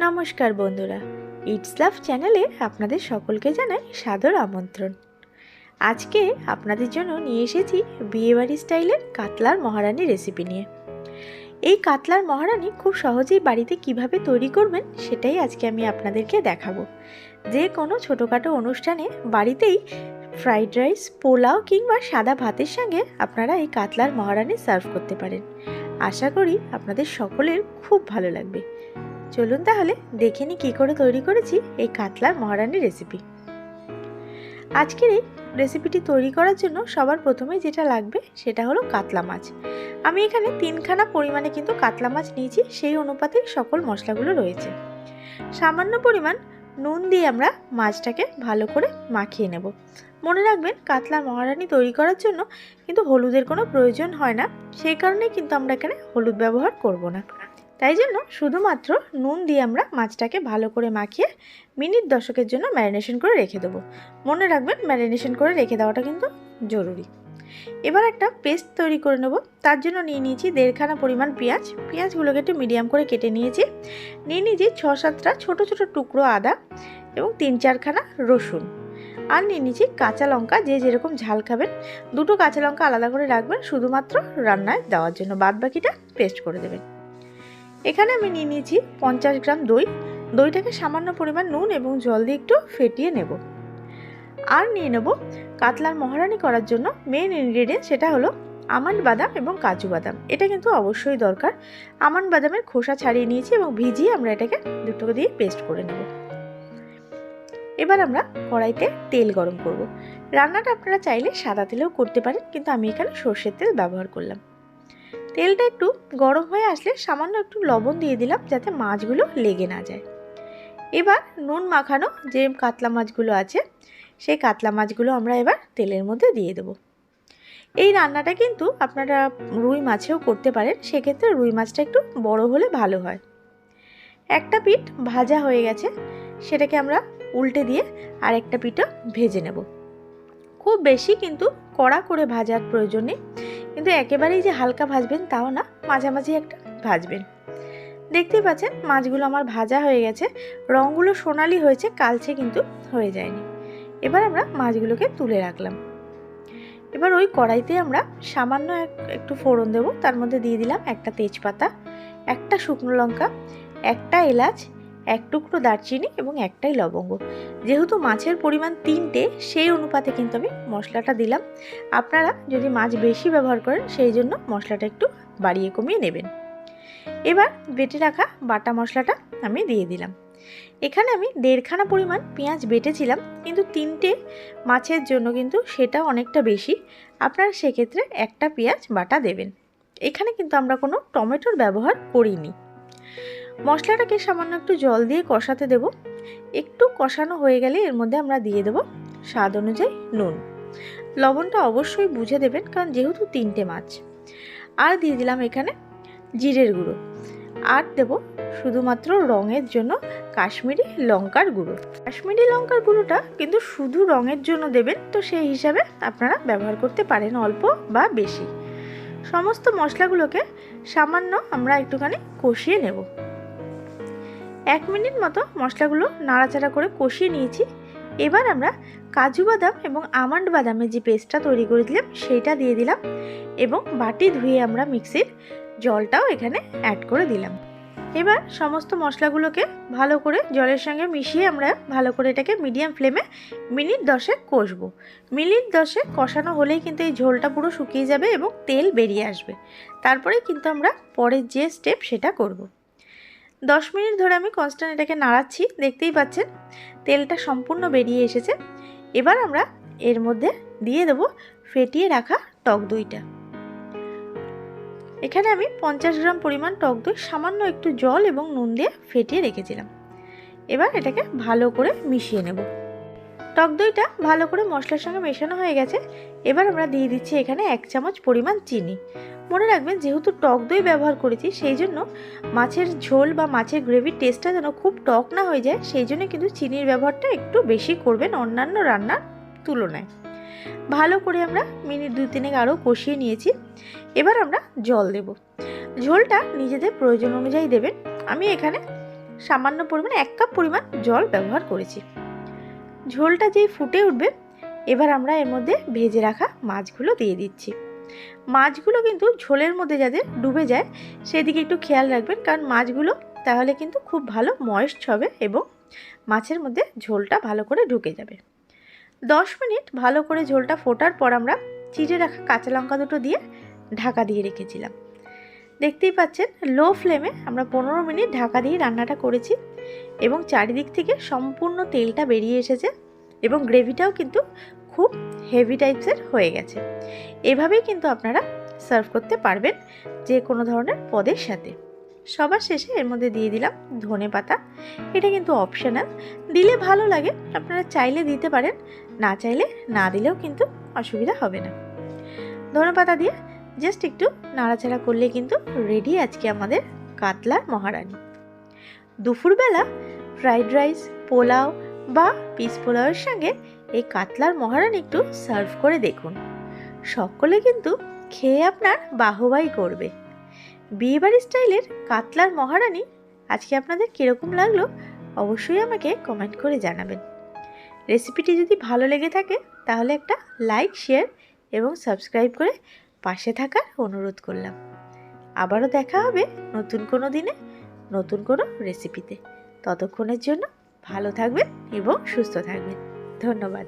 নমস্কার বন্ধুরা ইটস লাভ চ্যানেলে আপনাদের সকলকে জানাই সাদর আমন্ত্রণ। আজকে আপনাদের জন্য নিয়ে এসেছি বিয়েবাড়ি স্টাইলের কাতলার মহারানি রেসিপি নিয়ে। এই কাতলার মহারানি খুব সহজেই বাড়িতে কীভাবে তৈরি করবেন সেটাই আজকে আমি আপনাদেরকে দেখাবো। যে কোনো ছোটোখাটো অনুষ্ঠানে বাড়িতেই ফ্রাইড রাইস, পোলাও কিংবা সাদা ভাতের সঙ্গে আপনারা এই কাতলার মহারানি সার্ভ করতে পারেন। আশা করি আপনাদের সকলের খুব ভালো লাগবে। চলুন তাহলে দেখে নিই কী করে তৈরি করেছি এই কাতলার মহারানি রেসিপি। আজকের এই রেসিপিটি তৈরি করার জন্য সবার প্রথমে যেটা লাগবে সেটা হলো কাতলা মাছ। আমি এখানে তিনখানা পরিমাণে কিন্তু কাতলা মাছ নিয়েছি, সেই অনুপাতে সকল মশলাগুলো রয়েছে। সামান্য পরিমাণ নুন দিয়ে আমরা মাছটাকে ভালো করে মাখিয়ে নেব। মনে রাখবেন, কাতলা মহারানি তৈরি করার জন্য কিন্তু হলুদের কোনো প্রয়োজন হয় না। সেই কারণেই কিন্তু আমরা এখানে হলুদ ব্যবহার করব না। তাই জন্য শুধুমাত্র নুন দিয়ে আমরা মাছটাকে ভালো করে মাখিয়ে মিনিট দশকের জন্য ম্যারিনেশন করে রেখে দেবো। মনে রাখবেন, ম্যারিনেশন করে রেখে দেওয়াটা কিন্তু জরুরি। এবার একটা পেস্ট তৈরি করে নেব। তার জন্য নিয়ে নিয়েছি দেড়খানা পরিমাণ পেঁয়াজ। পেঁয়াজগুলোকে একটু মিডিয়াম করে কেটে নিয়েছি। নিয়ে নিয়েছি ছ সাতটা ছোটো ছোটো টুকরো আদা এবং তিন চারখানা রসুন। আর নিয়ে নিয়েছি কাঁচা লঙ্কা, যে যেরকম ঝাল খাবেন। দুটো কাঁচা লঙ্কা আলাদা করে রাখবেন, শুধুমাত্র রান্নায় দেওয়ার জন্য। বাদ বাকিটা পেস্ট করে দেবেন। এখানে আমি নিয়ে নিয়েছি পঞ্চাশ গ্রাম দই। দইটাকে সামান্য পরিমাণ নুন এবং জল দিয়ে একটু ফেটিয়ে নেব। আর নিয়ে নেব। কাতলার মহারানি করার জন্য মেন ইনগ্রেডিয়েন্ট সেটা হলো আমন্ড বাদাম এবং কাজু বাদাম। এটা কিন্তু অবশ্যই দরকার। আমন্ড বাদামের খোসা ছাড়িয়ে নিয়েছি এবং ভিজিয়ে আমরা এটাকে দুটো দিয়ে পেস্ট করে নেব। এবার আমরা কড়াইতে তেল গরম করব। রান্নাটা আপনারা চাইলে সাদা তেলেও করতে পারেন, কিন্তু আমি এখানে সর্ষের তেল ব্যবহার করলাম। তেলটা একটু গরম হয়ে আসলে সামান্য একটু লবণ দিয়ে দিলাম যাতে মাছগুলো লেগে না যায়। এবার নুন মাখানো যে কাতলা মাছগুলো আছে সেই কাতলা মাছগুলো আমরা এবার তেলের মধ্যে দিয়ে দেবো। এই রান্নাটা কিন্তু আপনারা রুই মাছেও করতে পারেন, সেক্ষেত্রে রুই মাছটা একটু বড় হলে ভালো হয়। একটা পিঠ ভাজা হয়ে গেছে, সেটাকে আমরা উল্টে দিয়ে আর একটা পিঠও ভেজে নেব। খুব বেশি কিন্তু কড়া করে ভাজার প্রয়োজন নেই, কিন্তু একেবারেই যে হালকা ভাজবেন তাও না, মাঝামাঝি একটা ভাজবেন। দেখতেই পাচ্ছেন, মাছগুলো আমার ভাজা হয়ে গেছে, রঙগুলো সোনালি হয়েছে, কালচে কিন্তু হয়ে যায়নি। এবার আমরা মাছগুলোকে তুলে রাখলাম। এবার ওই কড়াইতে আমরা সামান্য একটু ফোড়ন দেব। তার মধ্যে দিয়ে দিলাম একটা তেজপাতা, একটা শুকনো লঙ্কা, একটা এলাচ, এক টুকরো দারচিনি এবং একটাই লবঙ্গ। যেহেতু মাছের পরিমাণ তিনটে, সেই অনুপাতে কিন্তু আমি মশলাটা দিলাম। আপনারা যদি মাছ বেশি ব্যবহার করেন, সেই জন্য মশলাটা একটু বাড়িয়ে কমিয়ে নেবেন। এবার বেটে রাখা বাটা মশলাটা আমি দিয়ে দিলাম। এখানে আমি দেড়খানা পরিমাণ পেঁয়াজ বেটেছিলাম, কিন্তু তিনটে মাছের জন্য কিন্তু সেটা অনেকটা বেশি। আপনারা সেক্ষেত্রে একটা পেঁয়াজ বাটা দেবেন। এখানে কিন্তু আমরা কোনো টমেটোর ব্যবহার করিনি। মশলাটাকে সামান্য একটু জল দিয়ে কষাতে দেব। একটু কষানো হয়ে গেলে এর মধ্যে আমরা দিয়ে দেব স্বাদ অনুযায়ী নুন। লবণটা অবশ্যই বুঝে দেবেন, কারণ যেহেতু তিনটে মাছ। আর দিয়ে দিলাম এখানে জিরের গুঁড়ো। আর দেব শুধুমাত্র রঙের জন্য কাশ্মীরি লঙ্কার গুঁড়ো। কাশ্মীরি লঙ্কার গুঁড়োটা কিন্তু শুধু রঙের জন্য দেবেন, তো সেই হিসাবে আপনারা ব্যবহার করতে পারেন অল্প বা বেশি। সমস্ত মশলাগুলোকে সামান্য আমরা একটুখানি কষিয়ে নেব। এক মিনিট মতো মশলাগুলো নাড়াচাড়া করে কষিয়ে নিয়েছি। এবার আমরা কাজু বাদাম এবং আমন্ড বাদামের যে পেস্টটা তৈরি করে দিলাম সেইটা দিয়ে দিলাম এবং বাটি ধুয়ে আমরা মিক্সির জলটাও এখানে অ্যাড করে দিলাম। এবার সমস্ত মশলাগুলোকে ভালো করে জলের সঙ্গে মিশিয়ে আমরা ভালো করে এটাকে মিডিয়াম ফ্লেমে মিনিট দশে কষবো। মিনিট দশে কষানো হলেই কিন্তু এই ঝোলটা পুরো শুকিয়ে যাবে এবং তেল বেরিয়ে আসবে। তারপরে কিন্তু আমরা পরের যে স্টেপ সেটা করব। দশ মিনিট ধরে আমি কনস্ট্যান্ট এটাকে নাড়াচ্ছি, দেখতেই পাচ্ছেন তেলটা সম্পূর্ণ বেরিয়ে এসেছে। এবার আমরা এর মধ্যে দিয়ে দেবো ফেটিয়ে রাখা টক দইটা। এখানে আমি পঞ্চাশ গ্রাম পরিমাণ টক দই, সামান্য একটু জল এবং নুন দিয়ে ফেটিয়ে রেখেছিলাম। এবার এটাকে ভালো করে মিশিয়ে নেব। টক দইটা ভালো করে মশলার সঙ্গে মেশানো হয়ে গেছে। এবার আমরা দিয়ে দিচ্ছি এখানে এক চামচ পরিমাণ চিনি। মনে রাখবেন, যেহেতু টক দই ব্যবহার করেছি, সেই জন্য মাছের ঝোল বা মাছের গ্রেভির টেস্টটা যেন খুব টক না হয়ে যায়, সেই জন্য কিন্তু চিনির ব্যবহারটা একটু বেশি করবেন অন্যান্য রান্নার তুলনায়। ভালো করে আমরা মিনিট দু তিনেক আরও কষিয়ে নিয়েছি। এবার আমরা জল দেব। ঝোলটা নিজেদের প্রয়োজন অনুযায়ী দেবেন। আমি এখানে সামান্য পরিমাণে এক কাপ পরিমাণ জল ব্যবহার করেছি। ঝোলটা যেই ফুটে উঠবে, এবার আমরা এর মধ্যে ভেজে রাখা মাছগুলো দিয়ে দিচ্ছি। মাছগুলো কিন্তু ঝোলের মধ্যে যাতে ডুবে যায়, সেদিকে একটু খেয়াল রাখবেন। কারণ মাছগুলো তাহলে কিন্তু খুব ভালো ময়েস্ট হবে এবং মাছের মধ্যে ঝোলটা ভালো করে ঢুকে যাবে। দশ মিনিট ভালো করে ঝোলটা ফোটার পর আমরা চিড়ে রাখা কাঁচা লঙ্কা দুটো দিয়ে ঢাকা দিয়ে রেখেছিলাম। দেখতেই পাচ্ছেন লো ফ্লেমে আমরা পনেরো মিনিট ঢাকা দিয়ে রান্নাটা করেছি এবং চারিদিক থেকে সম্পূর্ণ তেলটা বেরিয়ে এসেছে এবং গ্রেভিটাও কিন্তু খুব হেভি টাইপসের হয়ে গেছে। এভাবেই কিন্তু আপনারা সার্ভ করতে পারবেন যে কোনো ধরনের পদের সাথে। সবার শেষে এর মধ্যে দিয়ে দিলাম ধনে পাতা এটা কিন্তু অপশনাল দিলে ভালো লাগে, আপনারা চাইলে দিতে পারেন। না চাইলে না দিলেও কিন্তু অসুবিধা হবে না। ধনে পাতা দিয়ে জাস্ট একটু নাড়াচাড়া করলে কিন্তু রেডি আজকে আমাদের কাতলার মহারানী। দুপুরবেলা ফ্রাইড রাইস পোলাও বা পিস পোলাওয়ের সঙ্গে এই কাতলার মহারানী একটু সার্ভ করে দেখুন। সকলে কিন্তু খেয়ে আপনার বাহবাই করবে। বিয়েবাড়ি স্টাইলের কাতলার মহারানী আজকে আপনাদের কীরকম লাগল অবশ্যই আমাকে কমেন্ট করে জানাবেন। রেসিপিটি যদি ভালো লেগে থাকে, তাহলে একটা লাইক, শেয়ার এবং সাবস্ক্রাইব করে পাশে থাকার অনুরোধ করলাম। আবারও দেখা হবে নতুন কোনো দিনে, নতুন কোনো রেসিপিতে। ততক্ষণের জন্য ভালো থাকবেন এবং সুস্থ থাকবেন। ধন্যবাদ।